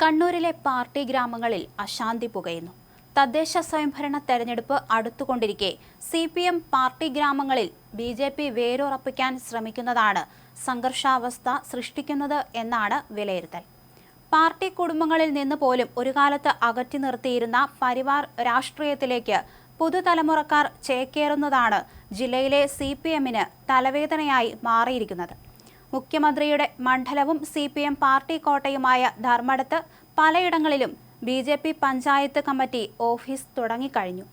കണ്ണൂരിലെ പാർട്ടി ഗ്രാമങ്ങളിൽ അശാന്തി പുകയുന്നു. തദ്ദേശ സ്വയംഭരണ തെരഞ്ഞെടുപ്പ് അടുത്തുകൊണ്ടിരിക്കെ സി പി എം പാർട്ടി ഗ്രാമങ്ങളിൽ ബി ജെ പി വേരുറപ്പിക്കാൻ ശ്രമിക്കുന്നതാണ് സംഘർഷാവസ്ഥ സൃഷ്ടിക്കുന്നത് എന്നാണ് വിലയിരുത്തൽ. പാർട്ടി കുടുംബങ്ങളിൽ നിന്ന് പോലും ഒരു കാലത്ത് അകറ്റി നിർത്തിയിരുന്ന പരിവാർ രാഷ്ട്രീയത്തിലേക്ക് പുതുതലമുറക്കാർ ചേക്കേറുന്നതാണ് ജില്ലയിലെ സി പി എമ്മിന് തലവേദനയായി മാറിയിരിക്കുന്നത്. മുഖ്യമന്ത്രിയുടെ മണ്ഡലവും സി പി എം പാർട്ടി കോട്ടയുമായ ധർമ്മടത്ത് പലയിടങ്ങളിലും B J P panchayat committee office തുടങ്ങിക്കഴിഞ്ഞു.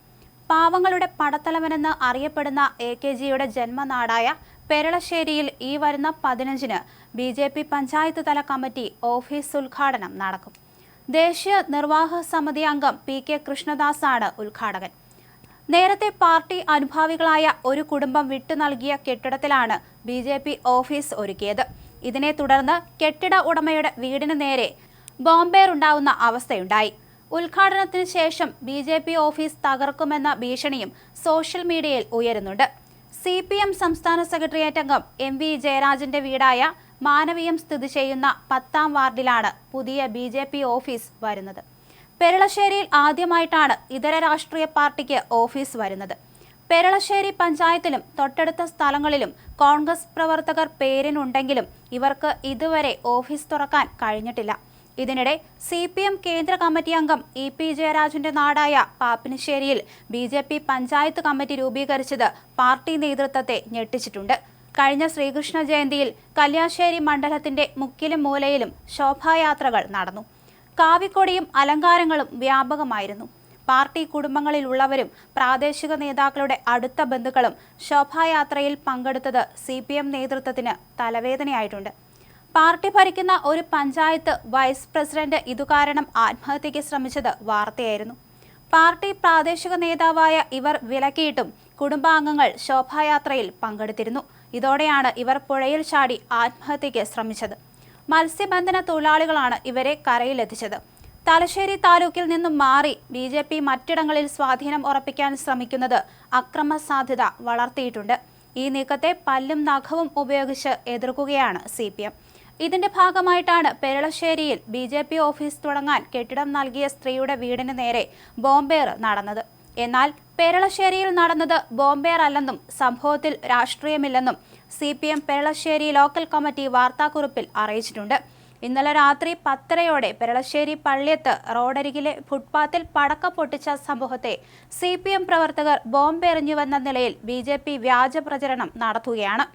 പാവങ്ങളുടെ പടത്തലവനെന്ന് അറിയപ്പെടുന്ന എ കെ ജിയുടെ ജന്മനാടായ പെരളശ്ശേരിയിൽ ഈ വരുന്ന പതിനഞ്ചിന് ബി ജെ പി പഞ്ചായത്ത് തല കമ്മിറ്റി ഓഫീസ് ഉദ്ഘാടനം നടക്കും. ദേശീയ നിർവാഹക സമിതി അംഗം പി കെ കൃഷ്ണദാസാണ് ഉദ്ഘാടകൻ. നേരത്തെ പാർട്ടി അനുഭാവികളായ ഒരു കുടുംബം വിട്ടു നൽകിയ കെട്ടിടത്തിലാണ് ബി ജെ പി ഓഫീസ് ഒരുക്കിയത്. ഇതിനെ തുടർന്ന് കെട്ടിട ഉടമയുടെ വീടിന് നേരെ ബോംബേറുണ്ടാവുന്ന അവസ്ഥയുണ്ടായി. ഉദ്ഘാടനത്തിന് ശേഷം ബി ജെ പി ഓഫീസ് തകർക്കുമെന്ന ഭീഷണിയും സോഷ്യൽ മീഡിയയിൽ ഉയരുന്നുണ്ട്. സി പി എം സംസ്ഥാന സെക്രട്ടേറിയറ്റ് അംഗം എം വി ജയരാജന്റെ വീടായ മാനവീയം സ്ഥിതി ചെയ്യുന്ന പത്താം വാർഡിലാണ് പുതിയ ബി ഓഫീസ് വരുന്നത്. പെരളശ്ശേരിയിൽ ആദ്യമായിട്ടാണ് ഇതര രാഷ്ട്രീയ പാർട്ടിക്ക് ഓഫീസ് വരുന്നത്. പെരളശ്ശേരി പഞ്ചായത്തിലും തൊട്ടടുത്ത സ്ഥലങ്ങളിലും കോൺഗ്രസ് പ്രവർത്തകർ പേരിനുണ്ടെങ്കിലും ഇവർക്ക് ഇതുവരെ ഓഫീസ് തുറക്കാൻ കഴിഞ്ഞിട്ടില്ല. ഇതിനിടെ സി പി എം കേന്ദ്ര കമ്മിറ്റി അംഗം ഇ പി ജയരാജന്റെ നാടായ പാപ്പിനിശ്ശേരിയിൽ B J P panchayat committee രൂപീകരിച്ചത് പാർട്ടി നേതൃത്വത്തെ ഞെട്ടിച്ചിട്ടുണ്ട്. കഴിഞ്ഞ ശ്രീകൃഷ്ണ ജയന്തിയിൽ കല്യാശ്ശേരി മണ്ഡലത്തിന്റെ മുക്കിലും മൂലയിലും ശോഭായാത്രകൾ നടന്നു. കാവിക്കൊടിയും അലങ്കാരങ്ങളും വ്യാപകമായിരുന്നു. പാർട്ടി കുടുംബങ്ങളിലുള്ളവരും പ്രാദേശിക നേതാക്കളുടെ അടുത്ത ബന്ധുക്കളും ശോഭായാത്രയിൽ പങ്കെടുത്തത് സി പി എം നേതൃത്വത്തിന് തലവേദനയായിട്ടുണ്ട്. പാർട്ടി ഭരിക്കുന്ന ഒരു പഞ്ചായത്ത് വൈസ് പ്രസിഡന്റ് ഇതുകാരണം ആത്മഹത്യയ്ക്ക് ശ്രമിച്ചത് വാർത്തയായിരുന്നു. പാർട്ടി പ്രാദേശിക നേതാവായ ഇവർ വിലക്കിയിട്ടും കുടുംബാംഗങ്ങൾ ശോഭായാത്രയിൽ പങ്കെടുത്തിരുന്നു. ഇതോടെയാണ് ഇവർ പുഴയിൽ ചാടി ആത്മഹത്യയ്ക്ക് ശ്രമിച്ചത്. മത്സ്യബന്ധന തൊഴിലാളികളാണ് ഇവരെ കരയിലെത്തിച്ചത്. തലശ്ശേരി താലൂക്കിൽ നിന്നും മാറി ബി ജെ പി മറ്റിടങ്ങളിൽ സ്വാധീനം ഉറപ്പിക്കാൻ ശ്രമിക്കുന്നത് അക്രമ സാധ്യത വളർത്തിയിട്ടുണ്ട്. ഈ നീക്കത്തെ പല്ലും നഖവും ഉപയോഗിച്ച് എതിർക്കുകയാണ് സി പി എം. ഇതിന്റെ ഭാഗമായിട്ടാണ് പെരളശ്ശേരിയിൽ ബി ജെ പി ഓഫീസ് തുടങ്ങാൻ കെട്ടിടം നൽകിയ സ്ത്രീയുടെ വീടിന് നേരെ ബോംബേർ നടന്നത്. എന്നാൽ പെരളശ്ശേരിയിൽ നടന്നത് ബോംബേർ അല്ലെന്നും സംഭവത്തിൽ രാഷ്ട്രീയമില്ലെന്നും C P M Peralassery local committee വാർത്താക്കുറിപ്പിൽ അറിയിച്ചിട്ടുണ്ട്. ഇന്നലെ രാത്രി പത്തരയോടെ പെരളശ്ശേരി പള്ളിയത്ത് റോഡരികിലെ ഫുട്പാത്തിൽ പടക്കം പൊട്ടിച്ച സംഭവത്തെ സി പി എം പ്രവർത്തകർ ബോംബെറിഞ്ഞുവെന്ന നിലയിൽ ബി ജെ പി വ്യാജ പ്രചരണം നടത്തുകയാണ്.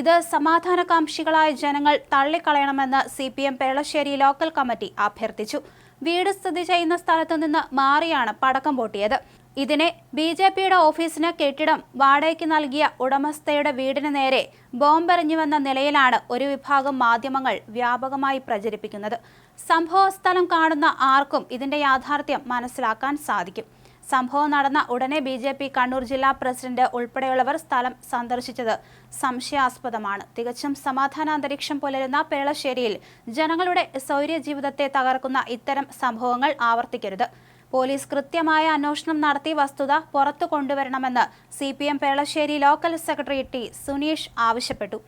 ഇത് സമാധാനകാംക്ഷികളായ ജനങ്ങൾ തള്ളിക്കളയണമെന്ന് C P M Peralassery local committee അഭ്യർത്ഥിച്ചു. വീട് സ്ഥിതി ചെയ്യുന്ന സ്ഥലത്തു നിന്ന് മാറിയാണ് പടക്കം പൊട്ടിയത്. ഇതിനെ ബി ജെ പിയുടെ ഓഫീസിന് കെട്ടിടം വാടകയ്ക്ക് നൽകിയ ഉടമസ്ഥയുടെ വീടിന് നേരെ ബോംബെറിഞ്ഞുവെന്ന നിലയിലാണ് ഒരു വിഭാഗം മാധ്യമങ്ങൾ വ്യാപകമായി പ്രചരിപ്പിക്കുന്നത്. സംഭവസ്ഥലം കാണുന്ന ആർക്കും ഇതിന്റെ യാഥാർത്ഥ്യം മനസ്സിലാക്കാൻ സാധിക്കും. സംഭവം നടന്ന ഉടനെ ബി ജെ പി കണ്ണൂർ ജില്ലാ പ്രസിഡന്റ് ഉൾപ്പെടെയുള്ളവർ സ്ഥലം സന്ദർശിച്ചത് സംശയാസ്പദമാണ്. തികച്ചും സമാധാനാന്തരീക്ഷം പുലരുന്ന പേളശ്ശേരിയിൽ ജനങ്ങളുടെ സൗര്യ ജീവിതത്തെ തകർക്കുന്ന ഇത്തരം സംഭവങ്ങൾ ആവർത്തിക്കരുത്. പോലീസ് കൃത്യമായ അന്വേഷണം നടത്തി വസ്തുത പുറത്തു കൊണ്ടുവരണമെന്ന് C P M Pelassery local secretary T Suneesh ആവശ്യപ്പെട്ടു.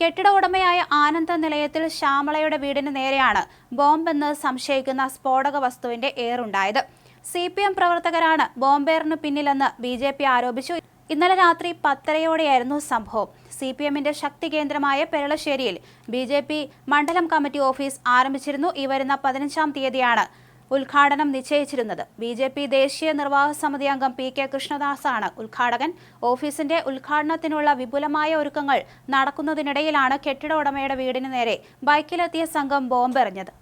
കെട്ടിട ഉടമയായ ആനന്ദ നിലയത്തിൽ ശ്യാമളയുടെ വീടിന് നേരെയാണ് ബോംബെന്ന് സംശയിക്കുന്ന സ്ഫോടക വസ്തുവിന്റെ ഏറുണ്ടായത്. സി പി എം പ്രവർത്തകരാണ് ബോംബേറിന് പിന്നിലെന്ന് ബി ജെ പി ആരോപിച്ചു. ഇന്നലെ രാത്രി പത്തരയോടെയായിരുന്നു സംഭവം. സി പി എമ്മിന്റെ ശക്തി കേന്ദ്രമായ പെരളശ്ശേരിയിൽ ബി ജെ പി മണ്ഡലം കമ്മിറ്റി ഓഫീസ് ആരംഭിച്ചിരുന്നു. ഈ വരുന്ന പതിനഞ്ചാം തീയതിയാണ് ഉദ്ഘാടനം നിശ്ചയിച്ചിരുന്നത്. ബി ജെ പി ദേശീയ നിർവാഹക സമിതി അംഗം പി കെ കൃഷ്ണദാസാണ്. ഉദ്ഘാടകൻ ഓഫീസിന്റെ ഉദ്ഘാടനത്തിനുള്ള വിപുലമായ ഒരുക്കങ്ങൾ നടക്കുന്നതിനിടയിലാണ് കെട്ടിട ഉടമയുടെ വീടിന് നേരെ ബൈക്കിലെത്തിയ സംഘം ബോംബെറിഞ്ഞത്.